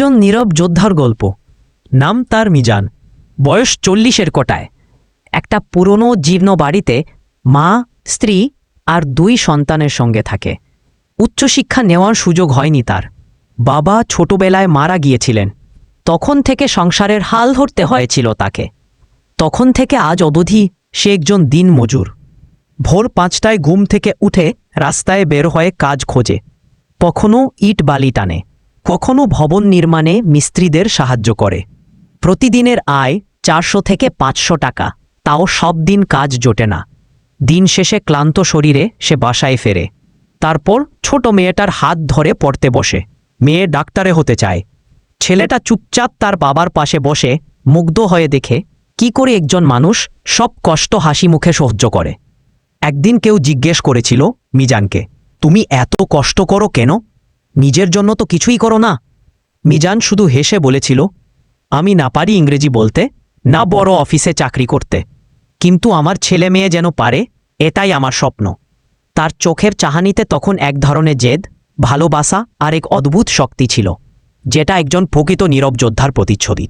একজন নীরব যোদ্ধার গল্প। নাম তার মিজান। বয়স চল্লিশের কোটায়। একটা পুরনো জীর্ণ বাড়িতে মা, স্ত্রী আর দুই সন্তানের সঙ্গে থাকে। উচ্চশিক্ষা নেওয়ার সুযোগ হয়নি তার। বাবা ছোটবেলায় মারা গিয়েছিলেন। তখন থেকে সংসারের হাল ধরতে হয়েছিল তাকে। তখন থেকে আজ অবধি সে একজন দিন মজুর ভোর পাঁচটায় ঘুম থেকে উঠে রাস্তায় বের হয়ে কাজ খোঁজে। কখনো ইট বালি টানে। কখনো ভবন নির্মাণে মিস্ত্রিদের সাহায্য করে। প্রতিদিনের আয় চারশো থেকে পাঁচশো টাকা। তাও সব দিন কাজ জোটে না। দিন শেষে ক্লান্ত শরীরে সে বাসায় ফেরে। তারপর ছোট মেয়েটার হাত ধরে পড়তে বসে। মেয়ে ডাক্তারে হতে চায়। ছেলেটা চুপচাপ তার বাবার পাশে বসে মুগ্ধ হয়ে দেখে, কি করে একজন মানুষ সব কষ্ট হাসি মুখে সহ্য করে? একদিন কেউ জিজ্ঞেস করেছিল মিজানকে, তুমি এত কষ্ট করো কেন? নিজের জন্য তো কিছুই করো না। মিজান শুধু হেসে বলেছিল, আমি না পারি ইংরেজি বলতে, না বড় অফিসে চাকরি করতে। কিন্তু আমার ছেলে মেয়ে যেন পারে, এটাই আমার স্বপ্ন। তার চোখের চাহানিতে তখন এক ধরনের জেদ, ভালোবাসা আর এক অদ্ভুত শক্তি ছিল, যেটা একজন প্রকৃত নীরব যোদ্ধার প্রতিচ্ছবি।